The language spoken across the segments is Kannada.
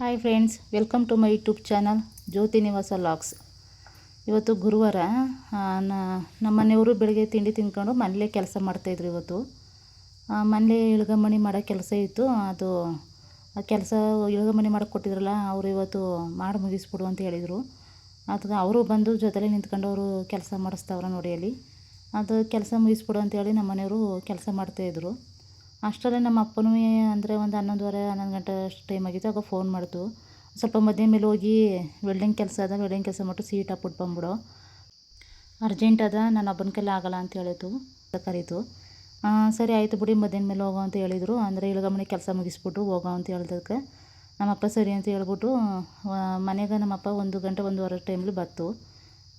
Hi friends welcome to my YouTube channel Jyoti Nivasa logs ಇವತ್ತು ಗುರುವಾರ ನಮ್ಮ ಮನೆಯವರು ಬೆಳಗ್ಗೆ ತಿಂಡಿ ತಿಂದ್ಕೊಂಡು ಮನೇಲೇ ಕೆಲಸ ಮಾಡ್ತಾಯಿದ್ರು ಇವತ್ತು. ಮನೇಲಿ ಇಳ್ಗಮಣಿ ಮಾಡೋ ಕೆಲಸ ಇತ್ತು. ಅದು, ಆ ಕೆಲಸ ಇಳ್ಗಮಣಿ ಮಾಡೋಕೆ ಕೊಟ್ಟಿದ್ರಲ್ಲ, ಅವರು ಇವತ್ತು ಮಾಡಿ ಮುಗಿಸ್ಬಿಡು ಅಂತ ಹೇಳಿದರು. ಅದು ಅವರು ಬಂದು ಜೊತೆಲೇ ನಿಂತ್ಕೊಂಡು ಅವರು ಕೆಲಸ ಮಾಡಿಸ್ತವ್ರ ನೋಡಿ ಅಲ್ಲಿ. ಅದು ಕೆಲಸ ಮುಗಿಸ್ಬಿಡು ಅಂತೇಳಿ ನಮ್ಮ ಮನೆಯವರು ಕೆಲಸ ಮಾಡ್ತಾಯಿದ್ರು ಅಷ್ಟರಲ್ಲೇ ನಮ್ಮ ಅಪ್ಪನೂ ಅಂದರೆ ಒಂದು ಹನ್ನೊಂದುವರೆ, ಹನ್ನೊಂದು ಗಂಟೆ ಅಷ್ಟು ಟೈಮ್ ಆಗಿತ್ತು. ಆಗ ಫೋನ್ ಮಾಡ್ತು. ಸ್ವಲ್ಪ ಮಧ್ಯ ಮೇಲೆ ಹೋಗಿ ವೆಲ್ಡಿಂಗ್ ಕೆಲಸ ಅದ ವೆಲ್ಡಿಂಗ್ ಕೆಲಸ ಮಾಡ್ಬಿಟ್ಟು ಸೀಟ್ ಹಾಕ್ಬಿಟ್ಟು ಬಂದ್ಬಿಡು. ಅರ್ಜೆಂಟ್ ಅದ ನನ್ನ ಒಬ್ಬನ ಕೈಲಿ ಆಗಲ್ಲ ಅಂತ ಹೇಳಿತು ಕರೀತು. ಸರಿ ಆಯಿತು ಬಿಡಿ, ಮಧ್ಯಾಹ್ನ ಮೇಲೆ ಹೋಗೋ ಅಂತ ಹೇಳಿದರು. ಅಂದರೆ ಇಳ್ಗಮನೆ ಕೆಲಸ ಮುಗಿಸ್ಬಿಟ್ಟು ಹೋಗೋ ಅಂತ ಹೇಳಿದಕ್ಕೆ ನಮ್ಮಪ್ಪ ಸರಿ ಅಂತ ಹೇಳ್ಬಿಟ್ಟು ಮನೆಗೆ ನಮ್ಮಪ್ಪ ಒಂದು ಗಂಟೆ ಒಂದೂವರೆ ಟೈಮಲ್ಲಿ ಬತ್ತು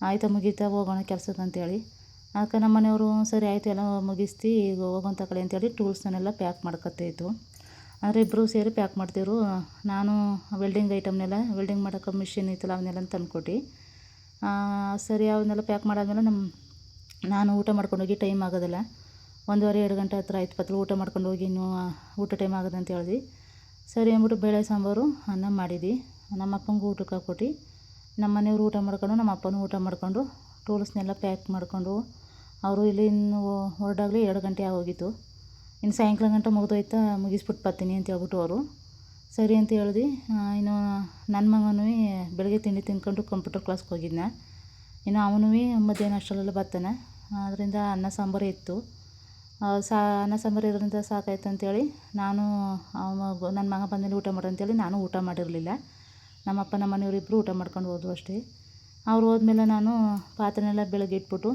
ಆಯಿತು ಮುಗೀತಾ ಹೋಗೋಣ ಕೆಲ್ಸಕ್ಕೆ ಅಂತೇಳಿ. ಅದಕ್ಕೆ ನಮ್ಮ ಮನೆಯವರು, ಸರಿ ಆಯಿತು, ಎಲ್ಲ ಮುಗಿಸ್ತಿ, ಈಗ ಹೋಗೋಂತ ಕಡೆ ಅಂತೇಳಿ ಟೂಲ್ಸ್ನೆಲ್ಲ ಪ್ಯಾಕ್ ಮಾಡ್ಕೊತಾಯಿತ್ತು ಅಂದರೆ ಇಬ್ಬರು ಸೇರಿ ಪ್ಯಾಕ್ ಮಾಡ್ತಿದ್ರು ನಾನು ವೆಲ್ಡಿಂಗ್ ಐಟಮ್ನೆಲ್ಲ ವೆಲ್ಡಿಂಗ್ ಮಾಡೋಕೆ ಮಿಷಿನ್ ಇತ್ತಲ್ಲ ಅವನ್ನೆಲ್ಲ ತಂದುಕೊಟ್ಟು. ಸರಿ, ಅವನ್ನೆಲ್ಲ ಪ್ಯಾಕ್ ಮಾಡಾದ್ಮೇಲೆ ನಮ್ಮ ನಾನು ಊಟ ಮಾಡ್ಕೊಂಡು ಹೋಗಿ ಟೈಮ್ ಆಗೋದಿಲ್ಲ. ಒಂದೂವರೆ, ಎರಡು ಗಂಟೆ ಹತ್ರ ಆಯ್ತು ಪತ್ರ ಊಟ ಮಾಡ್ಕೊಂಡು ಹೋಗಿ ಇನ್ನೂ ಊಟ ಟೈಮ್ ಆಗೋದು ಅಂತ ಹೇಳಿದ್ವಿ. ಸರಿ ಅಂದ್ಬಿಟ್ಟು ಬೇಳೆ, ಸಾಂಬಾರು, ಅನ್ನ ಮಾಡಿದ್ವಿ. ನಮ್ಮ ಅಪ್ಪಂಗೆ ಊಟಕ್ಕೆ ಹಾಕ್ಕೊಟ್ಟು. ನಮ್ಮ ಮನೆಯವರು ಊಟ ಮಾಡ್ಕೊಂಡು, ನಮ್ಮ ಅಪ್ಪನೂ ಊಟ ಮಾಡಿಕೊಂಡು ಟೂಲ್ಸ್ನೆಲ್ಲ ಪ್ಯಾಕ್ ಮಾಡ್ಕೊಂಡು ಅವರು ಇಲ್ಲಿ ಇನ್ನು ಹೊರಡಾಗಲಿ ಎರಡು ಗಂಟೆ ಆಗೋಗಿತ್ತು. ಇನ್ನು ಸಾಯಂಕಾಲ ಗಂಟ ಮುಗಿದೋಯ್ತಾ ಮುಗಿಸ್ಬಿಟ್ಟು ಬರ್ತೀನಿ ಅಂತ ಹೇಳ್ಬಿಟ್ಟು ಅವರು. ಸರಿ ಅಂತ ಹೇಳ್ದು ಇನ್ನು ನನ್ನ ಮಗನೂ ಬೆಳಗ್ಗೆ ತಿಂಡಿ ತಿನ್ಕೊಂಡು ಕಂಪ್ಯೂಟರ್ ಕ್ಲಾಸ್ಗೆ ಹೋಗಿದ್ನ. ಇನ್ನು ಅವನೂ ಮಧ್ಯಾಹ್ನ ಅಷ್ಟರಲ್ಲೆಲ್ಲ ಬರ್ತಾನೆ. ಅದರಿಂದ ಅನ್ನ ಸಾಂಬಾರು ಇತ್ತು. ಸಾ, ಅನ್ನ ಸಾಂಬಾರು ಇದರಿಂದ ಸಾಕಾಯ್ತು ಅಂತೇಳಿ ನಾನು ಅವ ನನ್ನ ಮಗ ಬಂದಮೇಲೆ ಊಟ ಮಾಡು ಅಂತೇಳಿ ನಾನು ಊಟ ಮಾಡಿರಲಿಲ್ಲ. ನಮ್ಮಪ್ಪ ನಮ್ಮ ಮನೆಯವರಿಬ್ಬರು ಊಟ ಮಾಡ್ಕೊಂಡು ಹೋದ್ವು ಅಷ್ಟೇ. ಅವ್ರು ಹೋದ್ಮೇಲೆ ನಾನು ಪಾತ್ರೆನೆಲ್ಲ ಬೆಳಗ್ಗೆ ಇಟ್ಬಿಟ್ಟು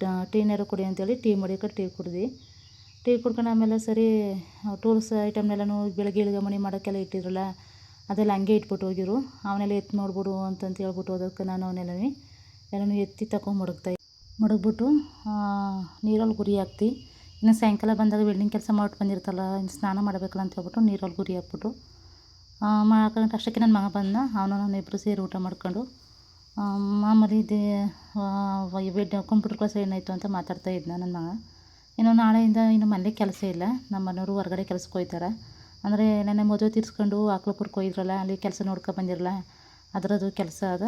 ಟ- ಟೀ ನೀರು ಕುಡಿ ಅಂತೇಳಿ ಟೀ ಮಡಿಕ ಟೀ ಕುಡ್ದು ಟೀ ಕುಡ್ಕೊಂಡು ಆಮೇಲೆ ಸರಿ ಟೂಲ್ಸ್ ಐಟಮ್ನೆಲ್ಲನೂ ಬೆಳಗ್ಗೆ ಇಳಿಗೆ ಮಣಿ ಮಾಡೋಕ್ಕೆಲ್ಲ ಇಟ್ಟಿದ್ರಲ್ಲ, ಅದೆಲ್ಲ ಹಂಗೆ ಇಟ್ಬಿಟ್ಟು ಹೋಗಿರು. ಅವನ್ನೆಲ್ಲ ಎತ್ತಿ ನೋಡ್ಬಿಡು ಅಂತಂತ ಹೇಳ್ಬಿಟ್ಟು ಅದಕ್ಕೆ ನಾನು ಅವನ್ನೆಲ್ಲನೇ ಎಲ್ಲನೂ ಎತ್ತಿ ತಗೊಂಡು ಮಡಗ್ತಾಯಿ ಮಡಗ್ಬಿಟ್ಟು ನೀರಲ್ಲಿ ಗುರಿ ಹಾಕ್ತಿ. ಇನ್ನು ಸಾಯಂಕಾಲ ಬಂದಾಗ ವೆಲ್ಡಿಂಗ್ ಕೆಲಸ ಮಾಡ್ಬಿಟ್ಟು ಬಂದಿರ್ತಲ್ಲ, ಇನ್ನು ಸ್ನಾನ ಮಾಡಬೇಕಲ್ಲ ಅಂತ ಹೇಳ್ಬಿಟ್ಟು ನೀರಲ್ಲಿ ಗುರಿ ಹಾಕ್ಬಿಟ್ಟು ಮಾಡ್ಕೊಂಡು ಅಷ್ಟಕ್ಕೆ ನನ್ನ ಮಗ ಬಂದ ಅವನು ನಾನು ಇಬ್ಬರು ಸೇರಿ ಊಟ ಮಾಡ್ಕೊಂಡು ಮಾಮೂಲಿ ಇದೆ ಕಂಪ್ಯೂಟರ್ ಕ್ಲಾಸ್ ಏನಾಯಿತು ಅಂತ ಮಾತಾಡ್ತಾ ಇದ್ನ ನನ್ನ ಮಗ. ಇನ್ನು ನಾಳೆಯಿಂದ ಇನ್ನು ಮನೇಲಿ ಕೆಲಸ ಇಲ್ಲ. ನಮ್ಮ ಮನೆಯವರು ಹೊರಗಡೆ ಕೆಲ್ಸಕ್ಕೆ ಹೋಗ್ತಾರೆ ಅಂದರೆ ನೆನ್ನೆ ಮದುವೆ ತೀರಿಸ್ಕೊಂಡು ಆಕ್ಳಪುರಕ್ಕೆ ಹೋಗಿದ್ರಲ್ಲ, ಅಲ್ಲಿ ಕೆಲಸ ನೋಡ್ಕೊ ಬಂದಿರಲ್ಲ, ಅದರದ್ದು ಕೆಲಸ ಅದ.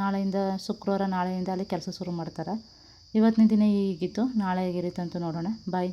ನಾಳೆಯಿಂದ ಶುಕ್ರವಾರ ನಾಳೆಯಿಂದ ಅಲ್ಲಿ ಕೆಲಸ ಶುರು ಮಾಡ್ತಾರೆ. ಇವತ್ತಿನ ದಿನ ಹೀಗಿತ್ತು. ನಾಳೆ ಹೇಗಿರುತ್ತೆ ಅಂತ ನೋಡೋಣ. ಬಾಯ್